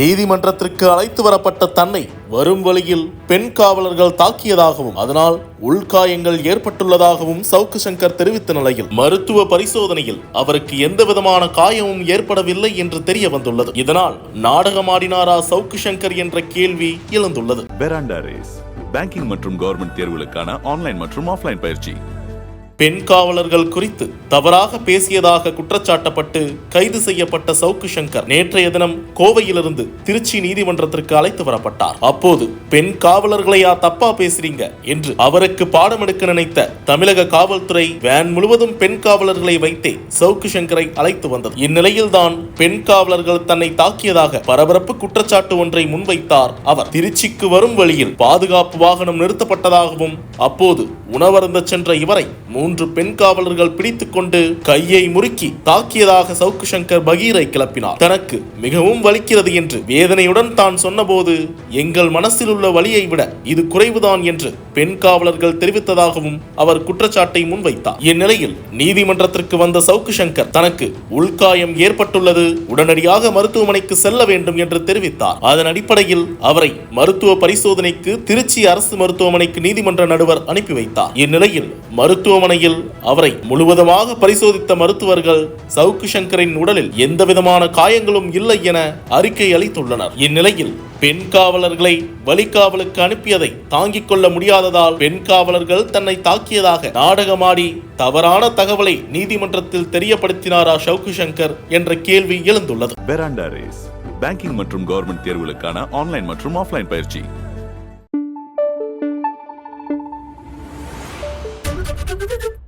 நீதிமன்றத்திற்கு அழைத்து வரப்பட்ட தன்னை வரும் வழியில் பெண் காவலர்கள் தாக்கியதாகவும் அதனால் உள்காயங்கள் ஏற்பட்டுள்ளதாகவும் சவுக்கு சங்கர் தெரிவித்த நிலையில் மருத்துவ பரிசோதனையில் அவருக்கு எந்த விதமான காயமும் ஏற்படவில்லை என்று தெரிய வந்துள்ளது. இதனால் நாடகமாடினாரா சவுக்கு சங்கர் என்ற கேள்வி எழுந்துள்ளது. பெராண்டா ரேஸ் பேங்கிங் மற்றும் கவர்மெண்ட் தேர்வுகளுக்கான ஆன்லைன் மற்றும் ஆஃப்லைன் பயிற்சி. பெண் காவலர்கள் குறித்து தவறாக பேசியதாக குற்றச்சாட்டப்பட்டு கைது செய்யப்பட்ட சவுக்கு சங்கர் நேற்றைய தினம் கோவையிலிருந்து திருச்சி நீதிமன்றத்திற்கு அழைத்து வரப்பட்டார். அப்போது பெண் காவலர்களையா தப்பா பேசுறீங்க என்று அவருக்கு பாடம் எடுக்க நினைத்த தமிழக காவல்துறை வேன் முழுவதும் பெண் காவலர்களை வைத்தே சவுக்கு சங்கரை அழைத்து வந்தது. இந்நிலையில்தான் பெண் காவலர்கள் தன்னை தாக்கியதாக பரபரப்பு குற்றச்சாட்டு ஒன்றை முன்வைத்தார் அவர். திருச்சிக்கு வரும் வழியில் பாதுகாப்பு வாகனம் நிறுத்தப்பட்டதாகவும் அப்போது உணவருந்த சென்ற இவரை மூன்று பெண் காவலர்கள் பிடித்துக்கொண்டு கையை முறுக்கி தாக்கியதாக சவுக்கு சங்கர் பகீரை கிளப்பினார். தனக்கு மிகவும் வலிக்கிறது என்று வேதனையுடன் தான் சொன்னபோது எங்கள் மனசில் உள்ள வலியை விட இது குறைவுதான் என்று பெண் காவலர்கள் தெரிவித்ததாகவும் அவர் குற்றச்சாட்டை முன்வைத்தார். இந்நிலையில் நீதிமன்றத்திற்கு வந்த சவுக்கு சங்கர் தனக்கு உள்காயம் ஏற்பட்டுள்ளது உடனடியாக மருத்துவமனைக்கு செல்ல வேண்டும் என்று தெரிவித்தார். அதன் அடிப்படையில் அவரை மருத்துவ பரிசோதனைக்கு திருச்சி அரசு மருத்துவமனைக்கு நீதிமன்ற நடுவர் அனுப்பி வைத்தார். இந்நிலையில் மருத்துவமனையில் அவரை முழுவதுமாக பரிசோதித்த மருத்துவர்கள் சவுக்கு சங்கரின் உடலில் எந்தவிதமான காயங்களும் இல்லை என அறிக்கை அளித்துள்ளனர். இந்நிலையில் பெண் காவலர்களை வழிகாவலுக்கு அனுப்பியதை தாங்கிக் கொள்ள முடியாததால் பெண் காவலர்கள் தன்னை தாக்கியதாக நாடகமாடி தவறான தகவலை நீதிமன்றத்தில் தெரியப்படுத்தினாரா சவுக்கு சங்கர் என்ற கேள்வி எழுந்துள்ளது. ரேஸ் பேங்கிங் மற்றும் கவர்மெண்ட் தேர்வுகளுக்கான ஆன்லைன் மற்றும் ஆஃப்லைன் பயிற்சி. Thank you.